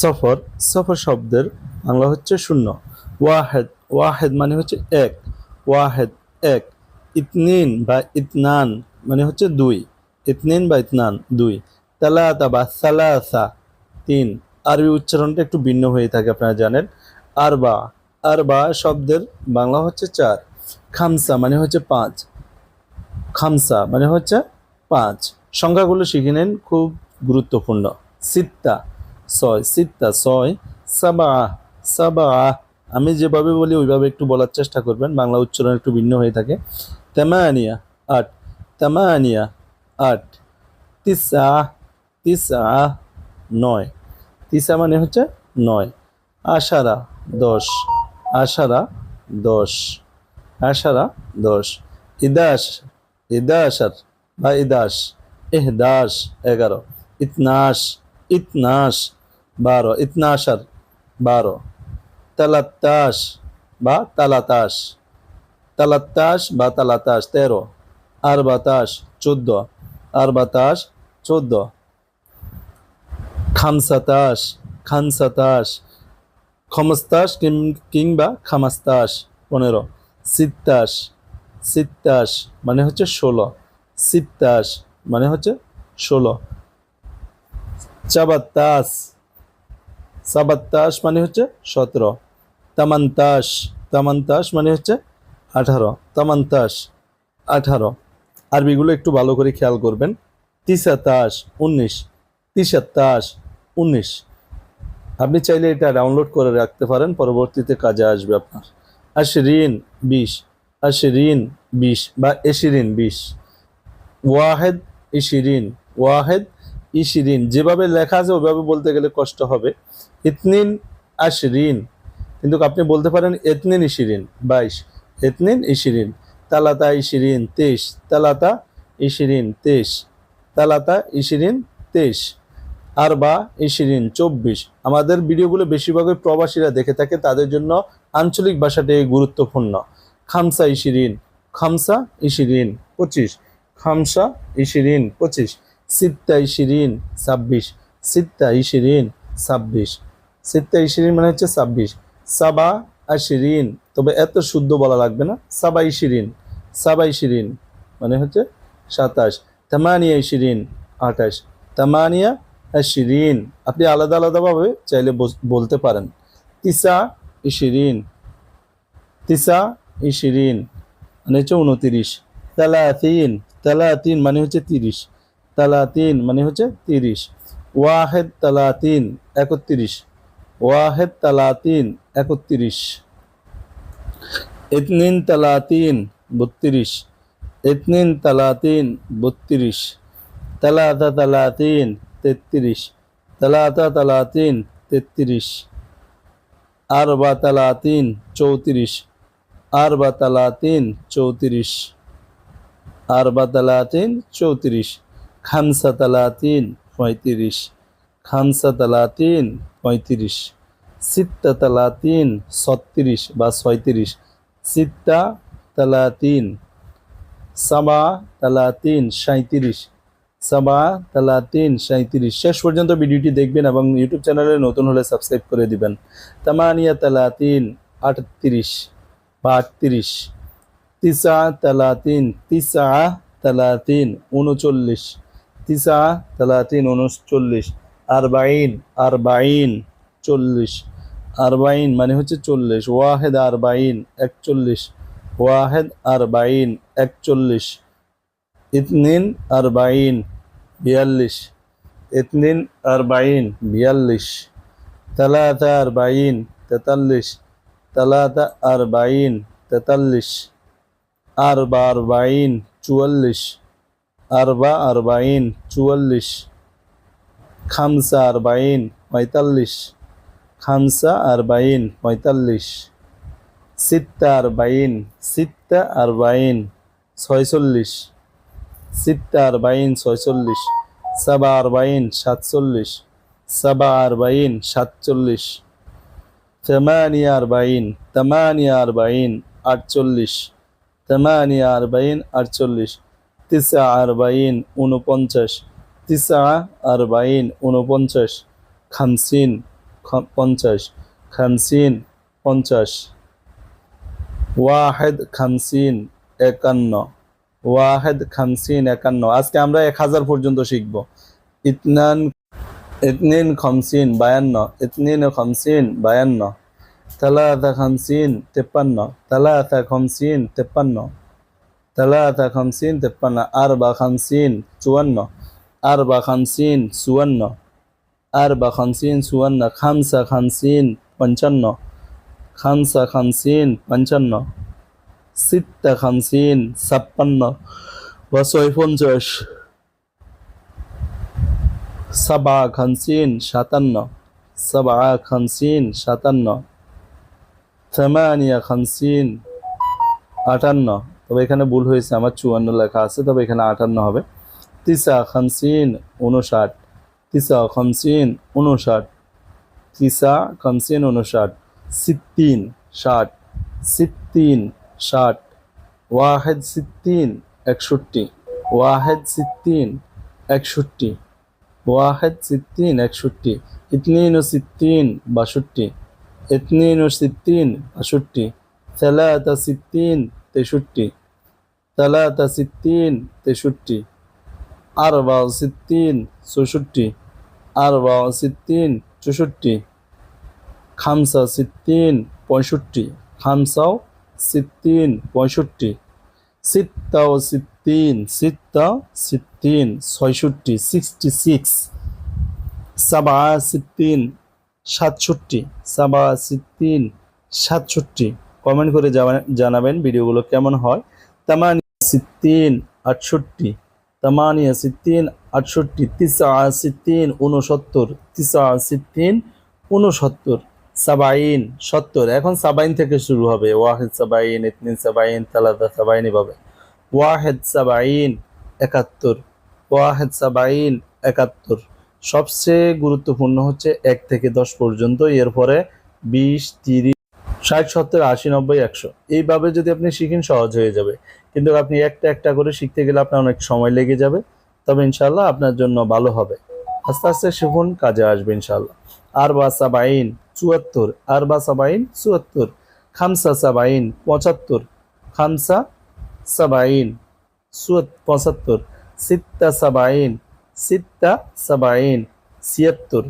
সফর সফর শব্দের বাংলা হচ্ছে শূন্য। ওয়াহেদ ওয়াহেদ মানে হচ্ছে এক। ওয়াহেদ, এক। ইতনিন বা ইতনান মানে হচ্ছে দুই। ইতনিন বা ইতনান, দুই। তালাতা বা সালাসা, তিন। আরবি উচ্চারণটা একটু ভিন্ন হয়ে থাকে, আপনারা জানেন। আরবা আরবা শব্দের বাংলা হচ্ছে চার। খামসা মানে হচ্ছে পাঁচ। খামসা মানে হচ্ছে পাঁচ। সংখ্যাগুলো শিখে নেন, খুব গুরুত্বপূর্ণ। সিত্তা ছয়, সিত্তা ছয়, সাবা সাবা। আমি যেভাবে বলি, ওইভাবে একটু বলার চেষ্টা করবেন। বাংলা উচ্চারণ একটু ভিন্ন হয়ে থাকে। তেমানিয়া, আট। তেমানিয়া, আট। তিসা তিসা, নয়। তিসা মানে হচ্ছে নয়। আশারা, দশ। আশারা দশ। আশারা, দশ। ইদাস ইদাসার বা ইদাস এহদাস এগারো। ইতনাশ ইতনাশ। বারো, ইতনাশার বারো, তালাত্তাশ বা তালাতাস তালাত্তাশ বা তালাতাস তেরো আর বাতাস চোদ্দ আর বাতাস চোদ্দ খামসাতাস খানসাতাশ খমস্তাস কিংবা খামাস্তাস পনেরো সিত্তাস সিত্তাস মানে হচ্ছে ষোলো সিত্তাস মানে হচ্ছে ষোলো চাবাত্তাস সাবাত্তাস মানে হচ্ছে সতেরো। তামান্তাস তামান্তাস মানে হচ্ছে আঠারো। তামান্তাস আঠারো। আরবিগুলো একটু ভালো করে খেয়াল করবেন। তিসাতাস উনিশ। তিসাত্তাস উনিশ। আপনি চাইলে এটা ডাউনলোড করে রাখতে পারেন, পরবর্তীতে কাজে আসবে আপনার। আশরিন, বিশ। আশরিন, বিশ বা এশিরিন, বিশ। ওয়াহেদ ইশিরিন ওয়াহেদ ইশিরিন যেভাবে লেখা আছে ওইভাবে বলতে গেলে কষ্ট হবে। ইতনিন আশরিন। কিন্তু আপনি বলতে পারেন এতনিন ইশিরিন, বাইশ। এতনিন ইশিরিন, তালাতা ইশিরিন, তেইশ। তালাতা ইশিরিন, তেইশ। তালাতা ইশিরিন, তেইশ। আর বা ইশিরিন, চব্বিশ। আমাদের ভিডিওগুলো বেশিরভাগই প্রবাসীরা দেখে থাকে, তাদের জন্য আঞ্চলিক ভাষাটাই গুরুত্বপূর্ণ। খামসা ইশিরিন খামসা ইশিরিন, পঁচিশ। খামসা ইশিরিন, পঁচিশ। সিত্তা ইশিরিন, ছাব্বিশ। সিত্তা ইশিরিন, ছাব্বিশ। সিত্তা ইশিরিন মানে হচ্ছে ছাব্বিশ। সাবা আশিরিন, তবে এত শুদ্ধ বলা লাগবে না। সাবা ইশিরিন সাবা ইশিরিন মানে হচ্ছে সাতাশ। তামানিয়া ইশিরিন আঠাশ। তামানিয়া আশিরিন, আপনি আলাদা আলাদাভাবে চাইলে বলতে পারেন। তিসা ইশিরিন তিসা ইশিরিন মানে হচ্ছে উনতিরিশ। তালাতিন তালাতিন মানে হচ্ছে তিরিশ। তালাতিন মানে হচ্ছে তিরিশ। ওয়াহেদ তালাতিন, একত্রিশ। ওয়াহেদ তালাতিন, একত্রিশ। ইতনিন তালাতিন, বত্রিশ। ইতনিন তালাতিন, বত্রিশ। তালাতা তালাতিন, তেত্রিশ। তালাতা তালাতিন, তেত্রিশ। আরবা তালাতিন, চৌত্রিশ। আরবা তালাতিন, চৌত্রিশ। আরবা তালাতিন, চৌত্রিশ। খামসা তালাতিন, পঁয়ত্রিশ। খামসা তালাতিন পঁয়ত্রিশ, সিত্তা তালাতিন ছত্রিশ বা ছয়ত্রিশ, সিত্তা তালাতিন সাবা তালাতিন সাঁত্রিশ সাবা তালাতিন সাঁত্রিশ শেষ পর্যন্ত ভিডিওটি দেখবেন এবং ইউটিউব চ্যানেলে নতুন হলে সাবস্ক্রাইব করে দিবেন। তামানিয়া তালাতিন আটত্রিশ বা আটত্রিশ, তিসা তালাতিন তিসা তালাতিন উনচল্লিশ, তিসা তালাতিন উনচল্লিশ আরবাইন আরবাইন চল্লিশ। আরবাইন মানে হচ্ছে চল্লিশ। ওয়াহেদ আরবাইন একচল্লিশ। ওয়াহেদ আরবাইন একচল্লিশ। ইতনিন আরবাইন বিয়াল্লিশ। ইতনিন আরবাইন বিয়াল্লিশ। তালাতা আরবাইন তেতাল্লিশ। তালাতা আরবাইন তেতাল্লিশ। আরবা আরবাইন চুয়াল্লিশ। আরবা আরবাইন চুয়াল্লিশ। খামসা আরবাইন, পঁয়তাল্লিশ। খামসা আরবাইন, পঁয়তাল্লিশ। সিত্তা আরবাইন সিত্তা আরবাইন, ছয়চল্লিশ। সিত্তা আরবাইন, ছয়চল্লিশ। সাবা আরবাইন, সাতচল্লিশ। সাবা আরবাইন, সাতচল্লিশ। তেমানিয়া আরবাইন তেমানিয়া আরবাইন, আটচল্লিশ। তেমানিয়া আরবাইন, আটচল্লিশ। তিসা আরবাইন উনপঞ্চাশ তিসা আরবাইন উনপঞ্চাশ খামসিন খ- পঞ্চাশ খামসিন পঞ্চাশ। ওয়াহেদ খামসিন একান্ন। ওয়াহেদ খামসিন একান্ন। আজকে আমরা এক হাজার পর্যন্ত শিখব। ইতনান, ইতনিন খামসিন বায়ান্ন। ইতনিন খামসিন বায়ান্ন। তালাতা খামসিন তেপ্পান্ন। তালাতা খামসিন তেপ্পান্ন। তালাতা খামসিন তেপ্পান্ন। আরবা খামসিন চুয়ান্ন। আরবা খামসিন চুয়ান্ন। আরবা খামসিন চুয়ান্ন। খামসা খামসিন পঞ্চান্ন। খামসা খামসিন পঞ্চান্ন। সিত্তা খামসিন ছাপ্পান্ন। বা ছয় পঞ্চাশ সাবা খামসিন সাতান্ন। সাবা খামসিন সাতান্ন। থামানিয়া খামসিন আটান্ন। তবে এখানে ভুল হয়েছে, আমার চুয়ান্ন লেখা আছে, তবে এখানে আটান্ন হবে। তিসা খামসিন উনষাট তিসা খামসিন উনষাট তিসা খামসিন উনষাট সিত্তিন ষাট সিত্তিন ষাট, ওয়াহেদ সিত্তিন একষট্টি, ওয়াহেদ সিত্তিন একষট্টি, ওয়াহেদ সিত্তিন একষট্টি, ইতনিন ও সিত্তিন বাষট্টি, ইতনিন ও সিত্তিন বাষট্টি সিত্তিন তেষট্টি তালাতা সিত্তিন তেষট্টি। ও সিত্তিন চৌষট্টি ও সিত্তিন চৌষট্টি খামসা সিত্তিন পঁয়ষট্টি খামসাও সিত্তিন পঁয়ষট্টি সিত্তা ও সিত্তিন সিত্তা সিত্তিন ছয়ষট্টি, সিক্সটি সিক্স সাবা সিত্তিন সাতষট্টি সাবা সিত্তিন সাতষট্টি। কমেন্ট করে জানা- জানাবেন ভিডিওগুলো কেমন হয়। তামানিয়া সিত্তিন আটষট্টি তামানিয়া সিত্তিন আটষট্টি, তিসা সিত্তিন উনসত্তর তিসা সিত্তিন উনসত্তর সাবাইন, সত্তর। এখন সাবাইন থেকে শুরু হবে। ওয়াহেদ সাবাইন, ইতনিন সাবাইন, তালাদা সাবাইন এভাবে। ওয়াহেদ সাবাইন, একাত্তর। ওয়াহেদ সাবাইন, একাত্তর। সবচেয়ে গুরুত্বপূর্ণ হচ্ছে এক থেকে দশ পর্যন্ত। এরপরে বিশ, তিরিশ ষাট, সত্তর, আশি, নব্বই, একশো। এইভাবে যদি আপনি শিখেন, সহজ হয়ে যাবে। কিন্তু আপনি একটা একটা করে শিখতে গেলে আপনার অনেক সময় লেগে যাবে। তবে ইনশাল্লাহ আপনার জন্য ভালো হবে। আস্তে আস্তে শিখুন, কাজে আসবে ইনশাল্লাহ আর বা সাবাইন চুয়াত্তর আর বা সাবাইন চুয়াত্তর, খামসা সাবাইন পঁচাত্তর, খামসা সাবাইন পঁচাত্তর, সিত্তা সাবাইন সিত্তা সাবাইন ছিয়াত্তর।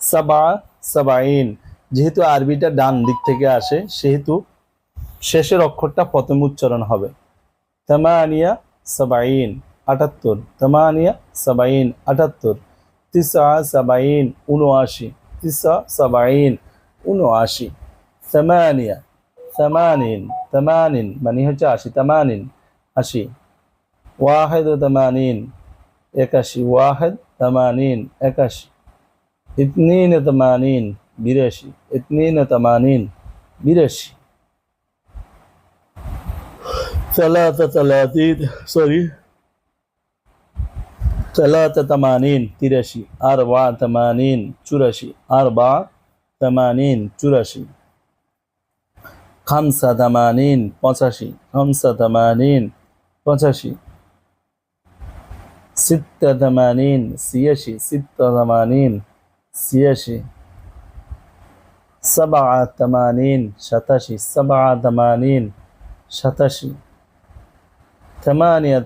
সাবা সাবাইন যেহেতু আরবিটা ডান দিক থেকে আসে, সেহেতু শেষের অক্ষরটা প্রথম উচ্চারণ হবে। তামানিয়া সাবাইন, আটাত্তর। তামানিয়া সাবাইন, আটাত্তর। তিসা সাবাইন উনআশি তিসা সাবাইন উনআশি তামানিয়া তামানিন তামানিন মানে হচ্ছে আশি, তামানিন, আশি। ওয়াহেদ তামানিন, একাশি। ওয়াহেদ তামানিন, একাশি। ইতনিন তামানিন বিরাশি ইতনিন তামানিন বিরাশি ثلاثة ثلاثين سوري ثلاثة ثمانين تراشي أربعة ثمانين چوراشي أربعة ثمانين چوراشي خمسة ثمانين পঁচাশি خمسة ثمانين পঁচাশি ستة ثمانين ছিয়াশি ستة ثمانين ছিয়াশি সাবা তামানিন, সাতাশি সাবা তামানিন, সাতাশি। তামানিয়া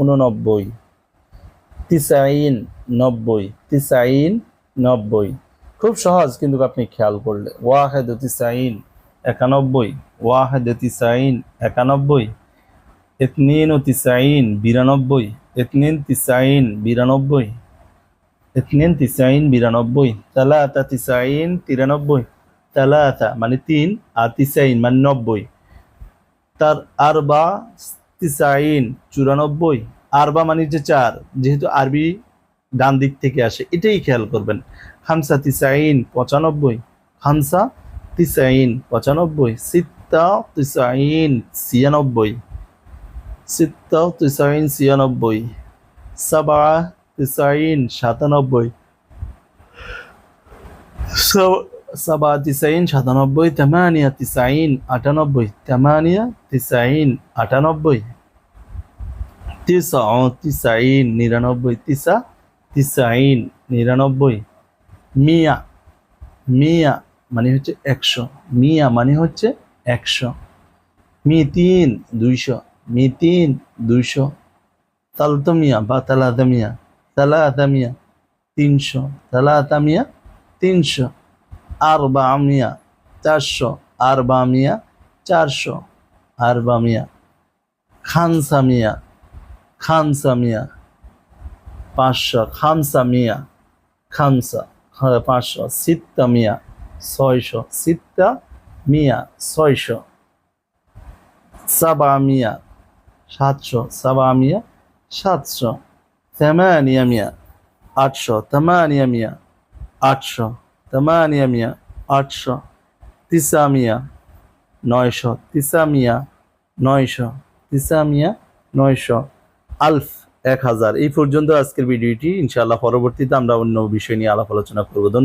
উননব্বই তিসাইন নব্বই। তিসাইন নব্বই। খুব সহজ কিন্তু আপনি খেয়াল করলে। ওয়াহেদ তিসাইন একানব্বই। ওয়াহেদ তিসাইন একানব্বই। ইতনিন ও তিসাইন বিরানব্বই। ইতনিন তিসাইন বিরানব্বই। ইতনিন তিসাইন বিরানব্বই। তালাতা তিসাইন তিরানব্বই। তালাতা মানে তিন আর তিসাইন মানে নব্বই। তার আরবা তিসাইন চুরানব্বই। আরবা মানে যে চার, যেহেতু আরবি ডান দিক থেকে আসে, এটাই খেয়াল করবেন। হামসা তিসাইন পঁচানব্বই। হামসা তিসাইন পঁচানব্বই। সিত্তা তিসাইন ছিয়ানব্বই। সিত্তা তিসাইন ছিয়ানব্বই। সাবা তিসাইন সাতানব্বই। সাব- তিসাইন সাতানব্বই তেমানিয়া তিসাইন আটানব্বই তেমানিয়া তিসাইন আটানব্বই। তিসা তিসাইন নিরানব্বই তিসা তিসাইন নিরানব্বই। মিয়া মিয়া মানে হচ্ছে একশো। মিয়া মানে হচ্ছে একশো। মি তিন দুইশো। মি তিন দুইশো। তালতমিয়া, বা তালাতামিয়া। তালাতামিয়া, তিনশো। তালাতামিয়া, তিনশো। আরবামিয়া, চারশো। আরবামিয়া চারশো। আরবামিয়া। খানসামিয়া খানসামিয়া। পাঁচশো। খামসামিয়া খামসা হ্যাঁ পাঁচশো। সিত্তা মিয়া ছয়শো। সিত্তা মিয়া, ছয়শো। সাবা মিয়া, সাতশো। সাবা মিয়া, সাতশো। তেমানিয়া মিয়া, আটশো। তেমানিয়া মিয়া, আটশো। তেমানিয়া মিয়া, আটশো। তিসা মিয়া, নয়শো। তিসা মিয়া, নয়শো। তিসা মিয়া, নয়শো। আলফ এক হাজার। এই পর্যন্ত আজকের ভিডিওটি। ইনশাআল্লাহ পরবর্তীতে আমরা অন্য বিষয় নিয়ে আলাপ আলোচনা করব। ধন্যবাদ।